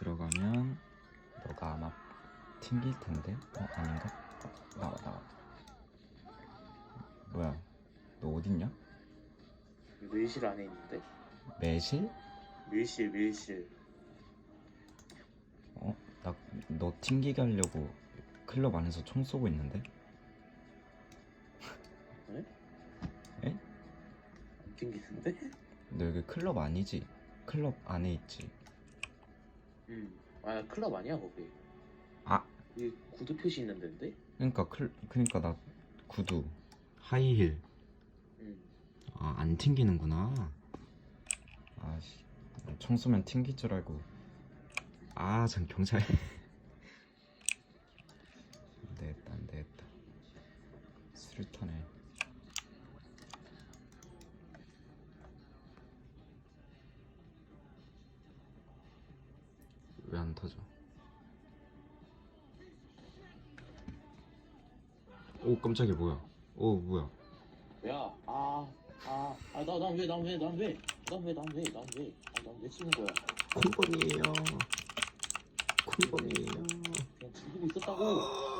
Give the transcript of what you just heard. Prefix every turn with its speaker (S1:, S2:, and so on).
S1: 들어가면 너가 아마 튕길 텐데 어 아닌가? 어, 나와 나와 뭐야 너 어딨냐?
S2: 밀실 안에 있는데?
S1: 매실?
S2: 밀실 밀실
S1: 어? 나 너 튕기게 하려고 클럽 안에서 총 쏘고 있는데?
S2: 안 튕기는데?
S1: 너 여기 클럽 아니지? 클럽 안에 있지?
S2: 응 아 클럽 아니야 거기?
S1: 아!
S2: 여기 구두 표시 있는 데인데?
S1: 그니까 클 그니까 나 구두 하이힐.
S2: 응
S1: 아 안 튕기는구나. 아씨 총 쏘면 튕길 줄 알고. 아전 경찰. 안되겠다 안되겠다. 수류탄에 안 터져. 오 깜짝이야 뭐야. 오 뭐야.
S2: 야, 아, 아, 아, 나, 난 왜, 난 왜, 난 왜, 난 왜, 난 왜, 난 왜, 아, 난왜 쓰는 거야?
S1: 콩범이에요. 콩범이에요.
S2: 그냥 즐기고 있었다고.